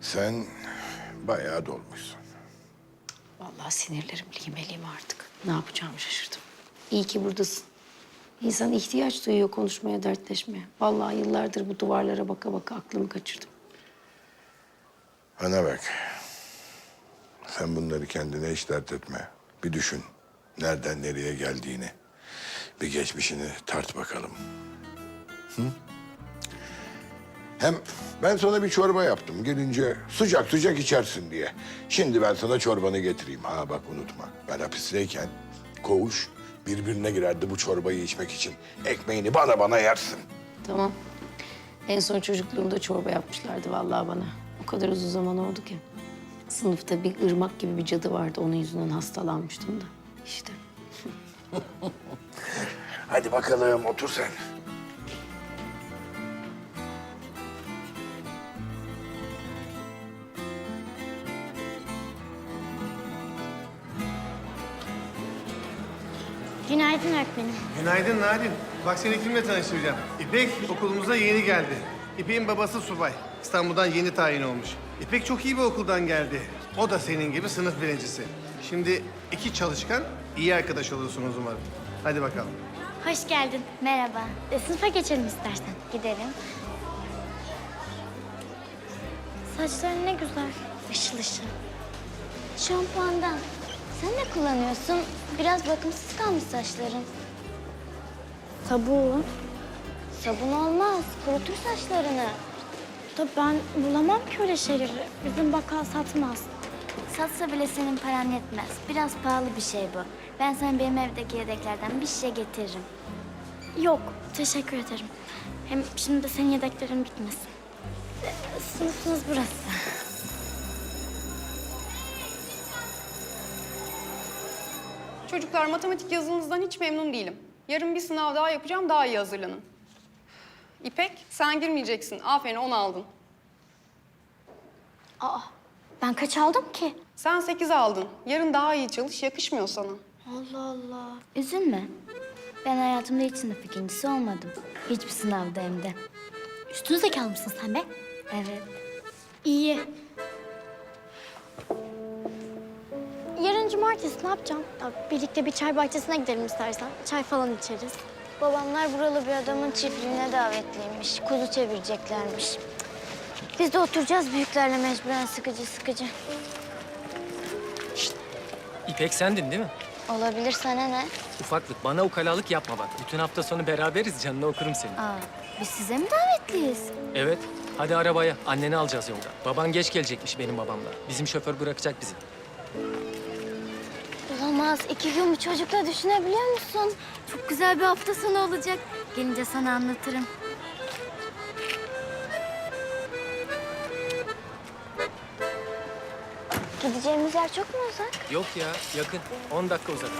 Sen bayağı dolmuşsun. Vallahi sinirlerim limeliyim artık. Ne yapacağımı şaşırdım. İyi ki buradasın. İnsan ihtiyaç duyuyor konuşmaya, dertleşmeye. Vallahi yıllardır bu duvarlara baka baka aklımı kaçırdım. Bana bak. Sen bunları kendine hiç dert etme. Bir düşün. Nereden nereye geldiğini. Bir geçmişini tart bakalım. Hı? Hem ben sana bir çorba yaptım. Gelince sıcak sıcak içersin diye. Şimdi ben sana çorbanı getireyim. Ha bak unutma. Ben hapisteyken koğuş birbirine girerdi bu çorbayı içmek için. Ekmeğini bana bana yersin. Tamam. En son çocukluğumda çorba yapmışlardı vallahi bana. O kadar uzun zaman oldu ki. Sınıfta bir ırmak gibi bir cadı vardı. Onun yüzünden hastalanmıştım da. İşte. Hadi bakalım otur sen. Günaydın öğretmenim. Günaydın Narin. Bak seni kimle tanıştıracağım. İpek okulumuza yeni geldi. İpek'in babası subay. İstanbul'dan yeni tayin olmuş. İpek çok iyi bir okuldan geldi. O da senin gibi sınıf birincisi. Şimdi iki çalışkan, iyi arkadaş olursunuz umarım. Hadi bakalım. Hoş geldin. Merhaba. E, sınıfa geçelim istersen. Gidelim. Saçların ne güzel. Işıl ışıl. Şampuandan. Sen ne kullanıyorsun? Biraz bakımsız kalmış saçların. Sabun. Sabun olmaz. Kurutur saçlarını. Da ben bulamam ki öyle şeyleri. Bizim bakkal satmaz. Satsa bile senin paran yetmez. Biraz pahalı bir şey bu. Ben sana benim evdeki yedeklerden bir şişe getiririm. Yok, teşekkür ederim. Hem şimdi de senin yedeklerin bitmesin. Sınıfımız burası. Çocuklar matematik yazınızdan hiç memnun değilim. Yarın bir sınav daha yapacağım, daha iyi hazırlanın. İpek, sen girmeyeceksin. Aferin, 10 aldın. Aa, ben kaç aldım ki? Sen 8 aldın. Yarın daha iyi çalış, yakışmıyor sana. Allah Allah. Üzülme. Ben hayatımda hiç sınıf ikincisi olmadım. Hiçbir sınavda hem de. Üstün zekalı mısın sen be? Evet. İyi. Yarın cumartesi ne yapacağım? Ya, birlikte bir çay bahçesine gidelim istersen. Çay falan içeriz. Babamlar buralı bir adamın çiftliğine davetliymiş. Kuzu çevireceklermiş. Biz de oturacağız büyüklerle mecburen sıkıcı sıkıcı. İpek sendin değil mi? Olabilir sana ne? Ufaklık bana ukalalık yapma bak. Bütün hafta sonu beraberiz canını okurum seni. Aa, biz size mi davetliyiz? Evet hadi arabaya anneni alacağız yolda. Baban geç gelecekmiş benim babamla. Bizim şoför bırakacak bizi. Olamaz. İki gün bu çocukla düşünebiliyor musun? Çok güzel bir hafta sonu olacak. Gelince sana anlatırım. Gideceğimiz yer çok mu uzak? Yok ya yakın 10 dakika uzak.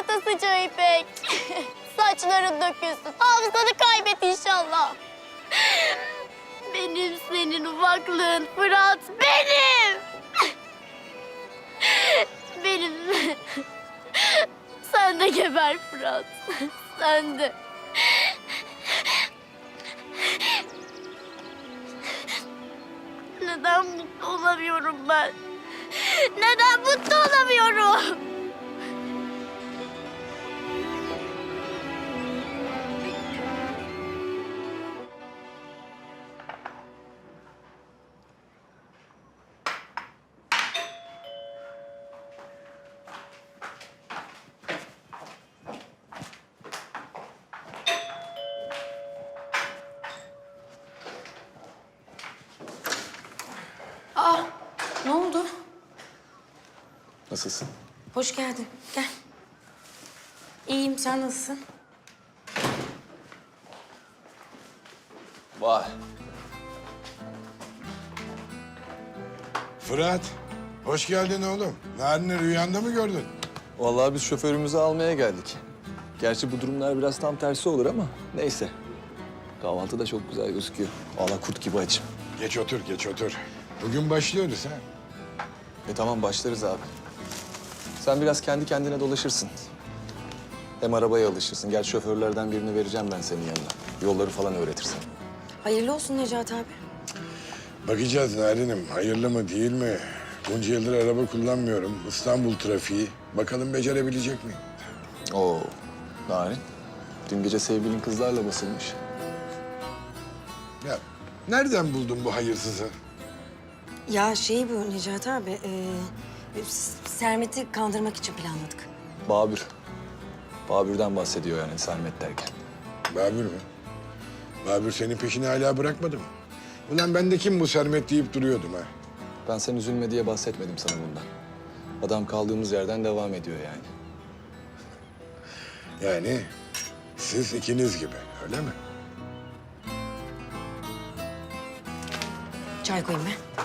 Adın batasıca İpek. Saçların dökülsün. Hafızanı kaybet inşallah. Benim senin ufaklığın Fırat. Benim! Benim. Sen de geber Fırat. Sen de. Neden mutlu olamıyorum ben? Neden mutlu olamıyorum? Nasılsın? Hoş geldin. Gel. İyiyim, sen nasılsın? Vay. Fırat, hoş geldin oğlum. Narin'i rüyanda mı gördün? Vallahi biz şoförümüzü almaya geldik. Gerçi bu durumlar biraz tam tersi olur ama neyse. Kahvaltı da çok güzel gözüküyor. Valla kurt gibi açım. Geç otur, geç otur. Bugün başlıyoruz ha. E tamam başlarız abi. Sen biraz kendi kendine dolaşırsın. Hem arabaya alışırsın. Gel şoförlerden birini vereceğim ben senin yanına. Yolları falan öğretirsen. Hayırlı olsun Necati abi. Bakacağız Narin'im. Hayırlı mı değil mi? Bunca yıldır araba kullanmıyorum. İstanbul trafiği. Bakalım becerebilecek miyim? Oo, Narin. Dün gece sevgilin kızlarla basılmış. Ya nereden buldun bu hayırsızı? Ya şey bu Necati abi, e, Sermet'i kandırmak için planladık. Babür. Babür'den bahsediyor yani Sermet derken. Babür mü? Babür senin peşini hala bırakmadı mı? Ulan ben de kim bu Sermet deyip duruyordum ha. Ben sen üzülme diye bahsetmedim sana bundan. Adam kaldığımız yerden devam ediyor yani. Yani siz ikiniz gibi öyle mi? Çay koyayım ben.